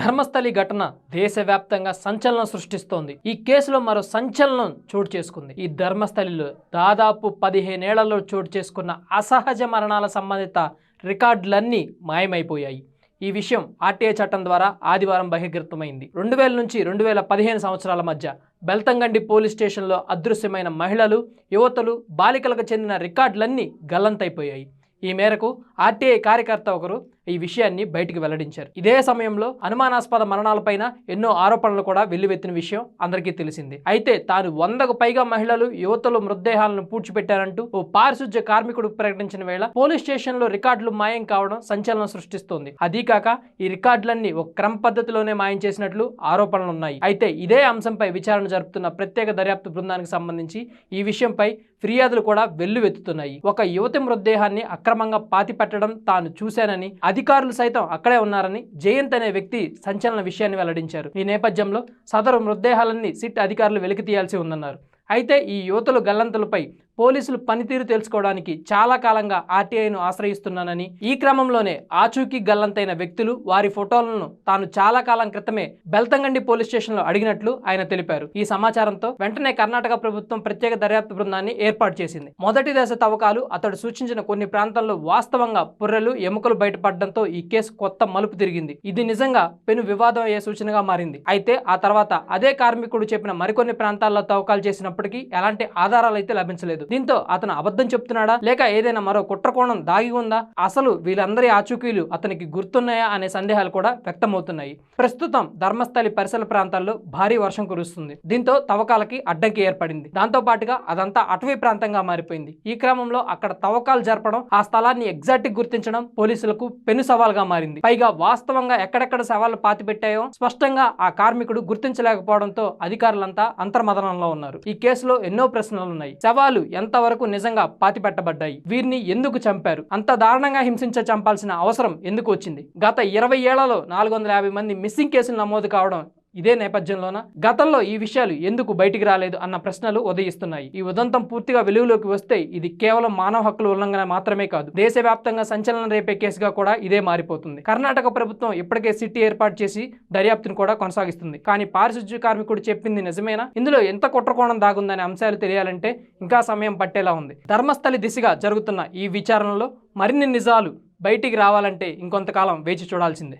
ధర్మస్థలి ఘటన దేశవ్యాప్తంగా సంచలనం సృష్టిస్తోంది. ఈ కేసులో మరో సంచలనం చోటు చేసుకుంది. ఈ ధర్మస్థలిలో దాదాపు పదిహేనేళ్ళలో చోటు చేసుకున్న అసహజ మరణాల సంబంధిత రికార్డులన్నీ మాయమైపోయాయి. ఈ విషయం ఆర్టీఐ చట్టం ద్వారా ఆదివారం బహిర్గతమైంది. రెండు వేల నుంచి రెండు వేల పదిహేను సంవత్సరాల మధ్య బెల్తంగండి పోలీస్ స్టేషన్లో అదృశ్యమైన మహిళలు యువతలు బాలికలకు చెందిన రికార్డులన్నీ గల్లంతైపోయాయి. ఈ మేరకు ఆర్టీఐ కార్యకర్త ఒకరు ఈ విషయాన్ని బయటికి వెల్లడించారు. ఇదే సమయంలో అనుమానాస్పద మరణాలపైన ఎన్నో ఆరోపణలు కూడా వెల్లువెత్తిన విషయం అందరికీ తెలిసింది. అయితే తాను వందకు పైగా మహిళలు యువతలు మృతదేహాలను పూడ్చిపెట్టారంటూ ఓ పారిశుధ్య కార్మికుడు ప్రకటించిన వేళ పోలీస్ స్టేషన్లో రికార్డులు మాయం కావడం సంచలనం సృష్టిస్తోంది. అదీ కాక ఈ రికార్డులన్నీ ఒక క్రమ పద్ధతిలోనే మాయం చేసినట్లు ఆరోపణలు ఉన్నాయి అయితే ఇదే అంశంపై విచారణ జరుపుతున్న ప్రత్యేక దర్యాప్తు బృందానికి సంబంధించి ఈ విషయంపై ఫిర్యాదులు కూడా వెల్లువెత్తుతున్నాయి. ఒక యువతి మృతదేహాన్ని అక్రమంగా పాతిపెట్టడం తాను చూశానని అధికారులు సైతం అక్కడే ఉన్నారని జయంత్ అనే వ్యక్తి సంచలన విషయాన్ని వెల్లడించారు. ఈ నేపథ్యంలో సదరు మృతదేహాలన్నీ సిట్ అధికారులు వెలికి తీయాల్సి ఉందన్నారు. అయితే ఈ యువతులు గల్లంతులపై పోలీసులు పనితీరు తెలుసుకోవడానికి చాలా కాలంగా ఆర్టీఐను ఆశ్రయిస్తున్నానని ఈ క్రమంలోనే ఆచూకీ గల్లంతైన వ్యక్తులు వారి ఫోటోలను తాను చాలా కాలం క్రితమే బెల్తంగండి పోలీస్ స్టేషన్లో అడిగినట్లు ఆయన తెలిపారు. ఈ సమాచారంతో వెంటనే కర్ణాటక ప్రభుత్వం ప్రత్యేక దర్యాప్తు బృందాన్ని ఏర్పాటు చేసింది. మొదటి దశ తవ్వకాలు అతడు సూచించిన కొన్ని ప్రాంతాల్లో వాస్తవంగా పుర్రెలు ఎముకలు బయటపడడంతో ఈ కేసు కొత్త మలుపు తిరిగింది. ఇది నిజంగా పెను వివాదం అయ్యే సూచనగా మారింది. అయితే ఆ తర్వాత అదే కార్మికుడు చెప్పిన మరికొన్ని ప్రాంతాల్లో తవ్వకాలు చేసినప్పటికీ ఎలాంటి ఆధారాలు అయితే లభించలేదు. దీంతో అతను అబద్ధం చెప్తున్నాడా? లేక ఏదైనా మరో కుట్రకోణం దాగి ఉందా? అసలు వీళ్ళందరి ఆచూకీలు అతనికి గుర్తున్నాయా అనే సందేహాలు కూడా వ్యక్తమవుతున్నాయి. ప్రస్తుతం ధర్మస్థలి పరిసర ప్రాంతాల్లో భారీ వర్షం కురుస్తుంది. దీంతో తవ్వకాలకి అడ్డంకి ఏర్పడింది. దాంతో పాటుగా అదంతా అటవీ ప్రాంతంగా మారిపోయింది. ఈ క్రమంలో అక్కడ తవ్వకాలు జరపడం ఆ స్థలాన్ని ఎగ్జాక్ట్ గుర్తించడం పోలీసులకు పెను సవాల్గా మారింది. పైగా వాస్తవంగా ఎక్కడెక్కడ సవాళ్ళు పాతిపెట్టాయో స్పష్టంగా ఆ కార్మికుడు గుర్తించలేకపోవడంతో అధికారులంతా అంతర్మదనంలో ఉన్నారు. ఈ కేసులో ఎన్నో ప్రశ్నలు ఉన్నాయి. సవాలు ఎంతవరకు నిజంగా పాతిపెట్టబడ్డాయి? వీరిని ఎందుకు చంపారు? అంత దారుణంగా హింసించ చంపాల్సిన అవసరం ఎందుకు వచ్చింది? గత ఇరవై ఏళ్ళలో నాలుగు వందల యాభై మంది మిస్సింగ్ కేసులు నమోదు కావడం ఇదే నేపథ్యంలోన? గతంలో ఈ విషయాలు ఎందుకు బయటికి రాలేదు అన్న ప్రశ్నలు ఉదయిస్తున్నాయి. ఈ ఉదంతం పూర్తిగా వెలుగులోకి వస్తే ఇది కేవలం మానవ హక్కుల ఉల్లంఘన మాత్రమే కాదు దేశవ్యాప్తంగా సంచలనం రేపే కేసుగా కూడా ఇదే మారిపోతుంది. కర్ణాటక ప్రభుత్వం ఇప్పటికే సిటీ ఏర్పాటు చేసి దర్యాప్తును కూడా కొనసాగిస్తుంది. కానీ పారిశుధ్య కార్మికుడు చెప్పింది నిజమేనా? ఇందులో ఎంత కుట్రకోణం దాగుందనే అంశాలు తెలియాలంటే ఇంకా సమయం పట్టేలా ఉంది. ధర్మస్థలి దిశగా జరుగుతున్న ఈ విచారణలో మరిన్ని నిజాలు బయటికి రావాలంటే ఇంకొంతకాలం వేచి చూడాల్సిందే.